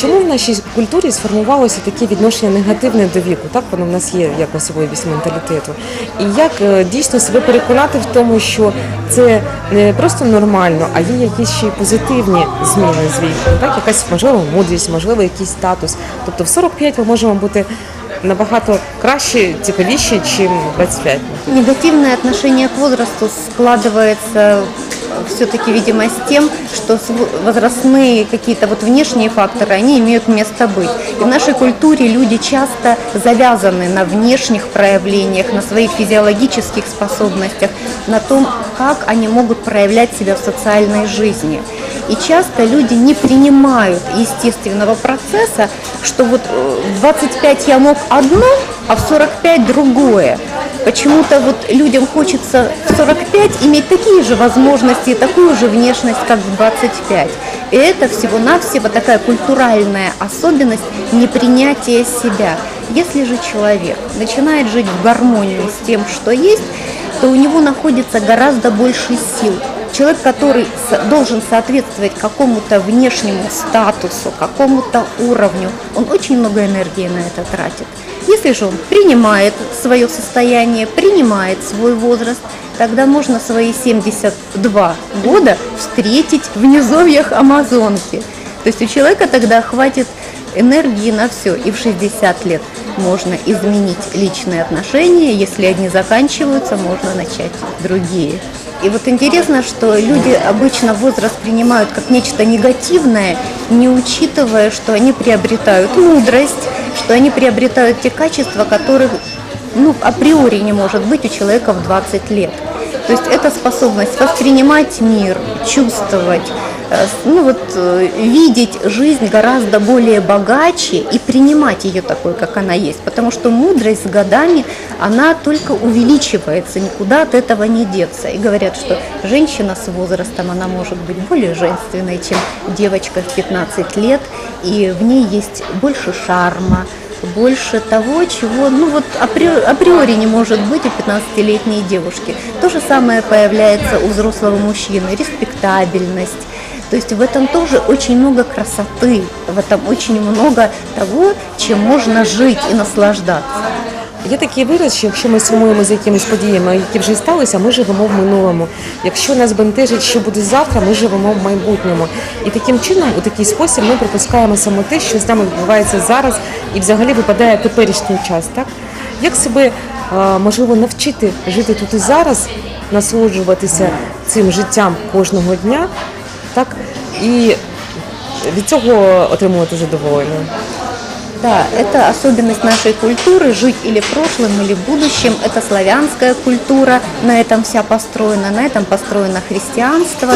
Чому в нашій культурі сформувалося таке відношення негативне до віку? Так воно в нас є як особливість менталітету. І як е, дійсно себе переконати в тому, що це не просто нормально, а є якісь ще й позитивні зміни з віком, так якась можливо мудрість, можливо, якийсь статус. Тобто в 45 ми можемо бути набагато краще, цікавіші, ніж 25. Негативное отношение к возрасту складывается все-таки, видимо, с тем, что возрастные какие-то вот внешние факторы, они имеют место быть. И в нашей культуре люди часто завязаны на внешних проявлениях, на своих физиологических способностях, на том, как они могут проявлять себя в социальной жизни. И часто люди не принимают естественного процесса, что вот э, в 25 я мог одно, а в 45 другое. Почему-то вот людям хочется в 45 иметь такие же возможности такую же внешность, как в 25. И это всего-навсего такая культуральная особенность непринятия себя. Если же человек начинает жить в гармонии с тем, что есть, то у него находится гораздо больше сил. Человек, который должен соответствовать какому-то внешнему статусу, какому-то уровню, он очень много энергии на это тратит. Если же он принимает свое состояние, принимает свой возраст, тогда можно свои 72 года встретить в низовьях Амазонки. То есть у человека тогда хватит энергии на все. И в 60 лет можно изменить личные отношения. Если одни заканчиваются, можно начать другие. И вот интересно, что люди обычно возраст принимают как нечто негативное, не учитывая, что они приобретают мудрость, что они приобретают те качества, которых ну, априори не может быть у человека в 20 лет. То есть это способность воспринимать мир, чувствовать, ну вот, э, видеть жизнь гораздо более богаче и принимать ее такой, как она есть. Потому что мудрость с годами, она только увеличивается, никуда от этого не деться. И говорят, что женщина с возрастом, она может быть более женственной, чем девочка в 15 лет, и в ней есть больше шарма, больше того, чего ну вот апри- априори не может быть у 15-летней девушки. То же самое появляется у взрослого мужчины, респектабельность. То есть в этом тоже очень много красоты, в этом очень много того, чем можно жить и наслаждаться. Є такий вираз, що якщо ми сумуємо за якимись подіями, які вже сталися, ми живемо в минулому. Якщо нас бентежить, що буде завтра, ми живемо в майбутньому. І таким чином, у такий спосіб, ми пропускаємо саме те, що з нами відбувається зараз, і взагалі випадає теперішній час. Так як себе е, можливо навчити жити тут і зараз, насолоджуватися цим життям кожного дня, Так і від цього отримувати задоволення. Да, это особенность нашей культуры, жить или прошлым, или будущим. Это славянская культура, на этом вся построена, на этом построено христианство.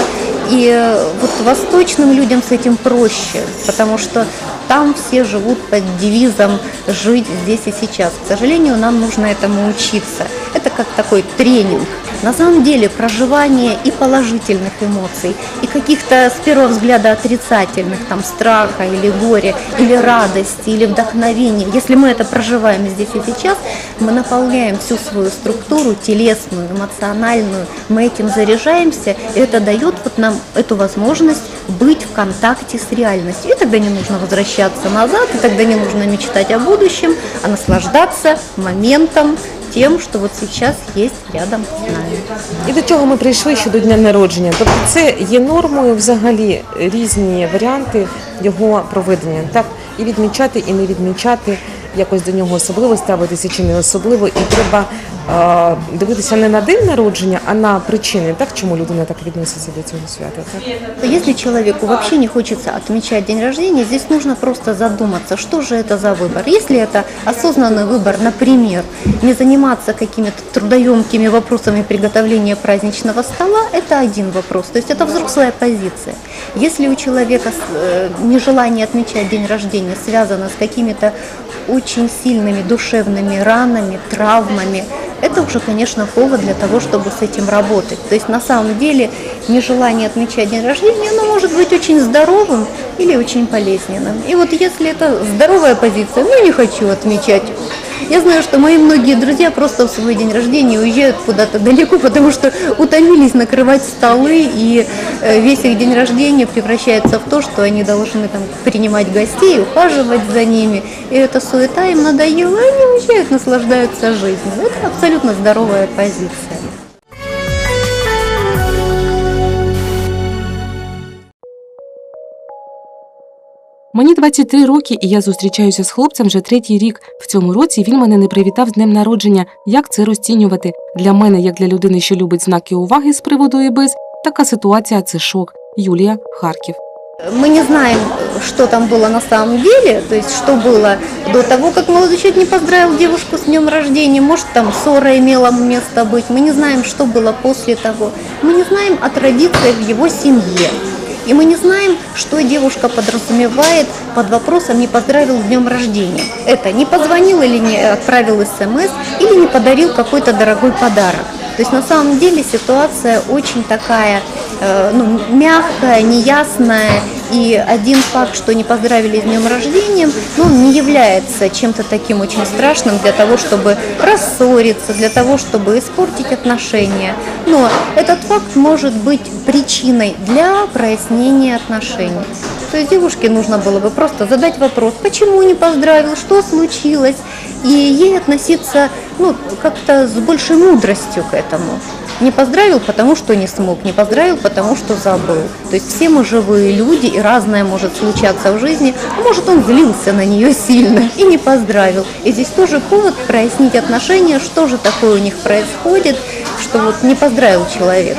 И э, вот восточным людям с этим проще, потому что там все живут под девизом «жить здесь и сейчас». К сожалению, нам нужно этому учиться. Это как такой тренинг. На самом деле проживание и положительных эмоций, и каких-то с первого взгляда отрицательных, там страха или горя, или радости, или вдохновения. Если мы это проживаем здесь и сейчас, мы наполняем всю свою структуру телесную, эмоциональную, мы этим заряжаемся, и это дает вот нам эту возможность быть в контакте с реальностью. И тогда не нужно возвращаться назад, и тогда не нужно мечтать о будущем, а наслаждаться моментом, тем, что вот сейчас есть рядом с нами. І до чого ми прийшли щодо дня народження? Тобто це є нормою взагалі різні варіанти його проведення. Так і відмічати, і не відмічати, якось до нього особливо ставитися чи не особливо. І треба дивитися не на день народження, а на причини, так чому людина так відноситься до цього свята. Так Если человеку вообще не хочется отмечать день рождения, здесь нужно просто задуматься, что же это за выбор. Если это осознанный выбор, например, не заниматься какими-то трудоемкими вопросами приготовления праздничного стола, это один вопрос, то есть это взрослая позиция. Если у человека э, нежелание отмечать день рождения связано с какими-то очень сильными душевными ранами, травмами, это уже, конечно, повод для того, чтобы с этим работать. То есть на самом деле нежелание отмечать день рождения, оно может быть очень здоровым или очень болезненным. И вот если это здоровая позиция, ну не хочу отмечать, Я знаю, что мои многие друзья просто в свой день рождения уезжают куда-то далеко, потому что утомились накрывать столы, и э, весь их день рождения превращается в то, что они должны там принимать гостей, ухаживать за ними. И эта суета им надоела, они уезжают, наслаждаются жизнью. Это абсолютно здоровая позиция. Мені 23 роки, і я зустрічаюся з хлопцем вже третій рік. В цьому році він мене не привітав з днем народження. Як це розцінювати? Для мене, як для людини, що любить знаки уваги з приводу і без, така ситуація це шок. Юлія Харків. Мы не знаем, что там было на самом деле, то есть что было до того, как молодой человек не поздравил девушку с днем рождения, может там ссора имела место быть, мы не знаем, что было после того, мы не знаем о традициях в его семье. И мы не знаем, что девушка подразумевает под вопросом «не поздравил с днем рождения». Это не позвонил или не отправил смс, или не подарил какой-то дорогой подарок. То есть на самом деле ситуация очень такая ну, мягкая, неясная. И один факт, что не поздравили с днем рождения, ну, не является чем-то таким очень страшным для того, чтобы рассориться, для того, чтобы испортить отношения. Но этот факт может быть причиной для прояснения отношений. То есть девушке нужно было бы просто задать вопрос, почему не поздравил, что случилось, и ей относиться ну, как-то с большей мудростью к этому. Не поздравил, потому что не смог, не поздравил, потому что забыл. То есть все мы живые люди, и разное может случаться в жизни. Может, он злился на нее сильно и не поздравил. И здесь тоже повод прояснить отношения, что же такое у них происходит, что вот не поздравил человек.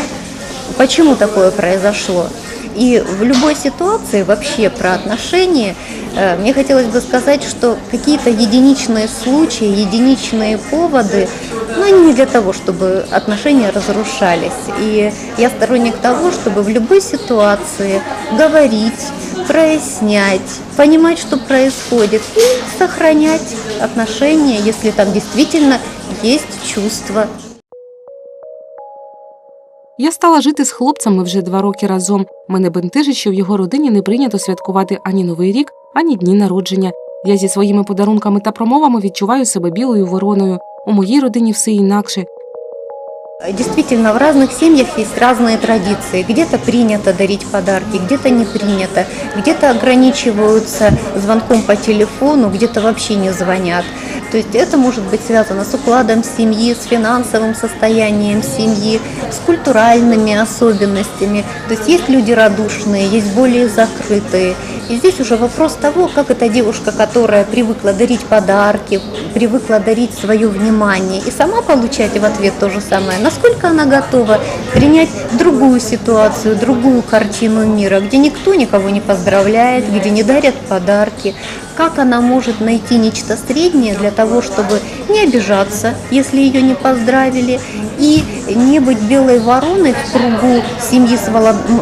Почему такое произошло? И в любой ситуации вообще про отношения э, мне хотелось бы сказать, что какие-то единичные случаи, единичные поводы, но они не для того, чтобы отношения разрушались. И я сторонник того, чтобы в любой ситуации говорить, прояснять, понимать, что происходит, и сохранять отношения, если там действительно есть чувства. Я стала жити з хлопцями вже два роки разом. Мене бентежить, що в його родині не прийнято святкувати ані новий рік, ані дні народження. Я зі своїми подарунками та промовами відчуваю себе білою вороною. У моїй родині все інакше. Действительно, в разных семьях есть разные традиции. Где-то принято дарить подарки, где-то не принято, где-то ограничиваются звонком по телефону, где-то вообще не звонят. То есть это может быть связано с укладом семьи, с финансовым состоянием семьи, с культуральными особенностями. То есть есть люди радушные, есть более закрытые. И здесь уже вопрос того, как эта девушка, которая привыкла дарить подарки, привыкла дарить свое внимание и сама получать в ответ то же самое, насколько она готова принять другую ситуацию, другую картину мира, где никто никого не поздравляет, где не дарят подарки, как она может найти нечто среднее для того, чтобы не обижаться, если ее не поздравили, и не быть белой вороной в кругу семьи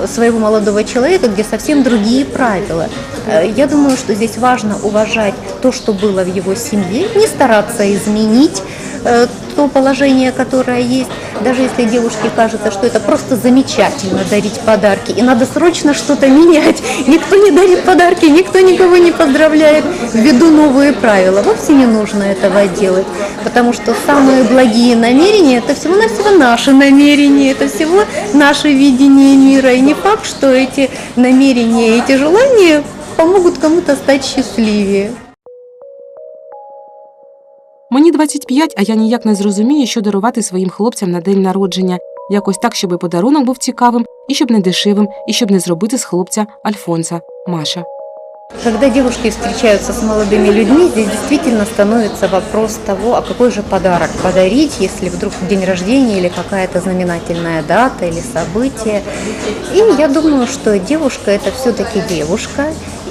своего молодого человека, где совсем другие правила. Э, Я думаю, что здесь важно уважать то, что было в его семье, не стараться изменить э, то положение, которое есть, даже если девушке кажется, что это просто замечательно дарить подарки, и надо срочно что-то менять. Никто не дарит подарки, никто никого не поздравляет, ввиду новые правила. Вовсе не нужно этого делать, потому что самые благие намерения – это всего-навсего наши намерения, это всего наше видение мира. И не факт, что эти намерения, эти желания помогут кому-то стать счастливее. Мені 25, а я ніяк не зрозумію, що дарувати своїм хлопцям на день народження. Якось так, щоб подарунок був цікавим, і щоб не дешевим, і щоб не зробити з хлопця Альфонса. Маша. Когда девушки встречаются с молодыми людьми, здесь действительно становится вопрос того, а какой же подарок подарить, если вдруг день рождения или какая-то знаменательная дата или событие. И я думаю, что девушка это все-таки девушка,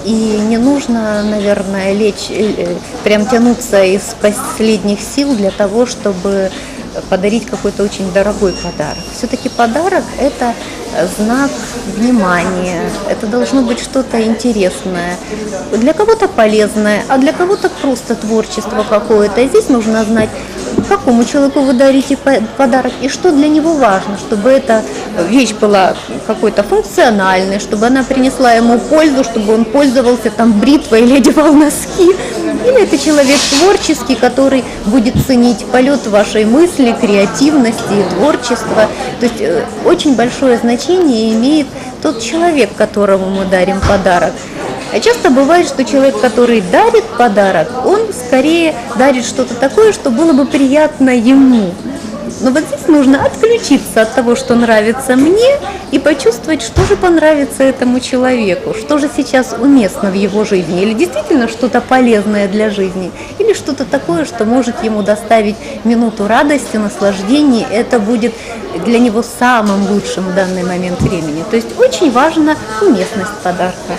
и не нужно, наверное, лечь, э, прям тянуться из последних сил для того, чтобы подарить какой-то очень дорогой подарок. Все-таки подарок – это знак внимания, это должно быть что-то интересное, для кого-то полезное, а для кого-то просто творчество какое-то. И здесь нужно знать, какому человеку вы дарите по- подарок и что для него важно, чтобы эта вещь была какой-то функциональной, чтобы она принесла ему пользу, чтобы он пользовался там бритвой или одевал носки. Или это человек творческий, который будет ценить полет вашей мысли, креативности и творчества. То есть э, очень большое значение имеет тот человек, которому мы дарим подарок. А часто бывает, что человек, который дарит подарок, он скорее дарит что-то такое, что было бы приятно ему. Но вот здесь нужно отключиться от того, что нравится мне, и почувствовать, что же понравится этому человеку, что же сейчас уместно в его жизни, или действительно что-то полезное для жизни, или что-то такое, что может ему доставить минуту радости, наслаждения, это будет для него самым лучшим в данный момент времени. То есть очень важна уместность подарка.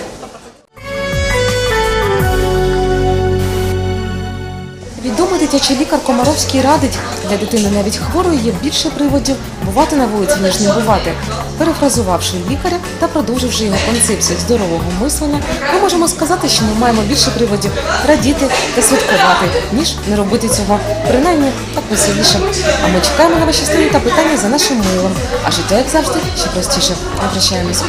Дитячий лікар Комаровський радить, для дитини навіть хворої є більше приводів бувати на вулиці, ніж не бувати. Перефразувавши лікаря та продовживши його концепцію здорового мислення, ми можемо сказати, що ми маємо більше приводів радіти та святкувати, ніж не робити цього. Принаймні так веселіше. А ми чекаємо на ваші історії та питання за нашим милом. А життя, як завжди, ще простіше. Ми прощаємось.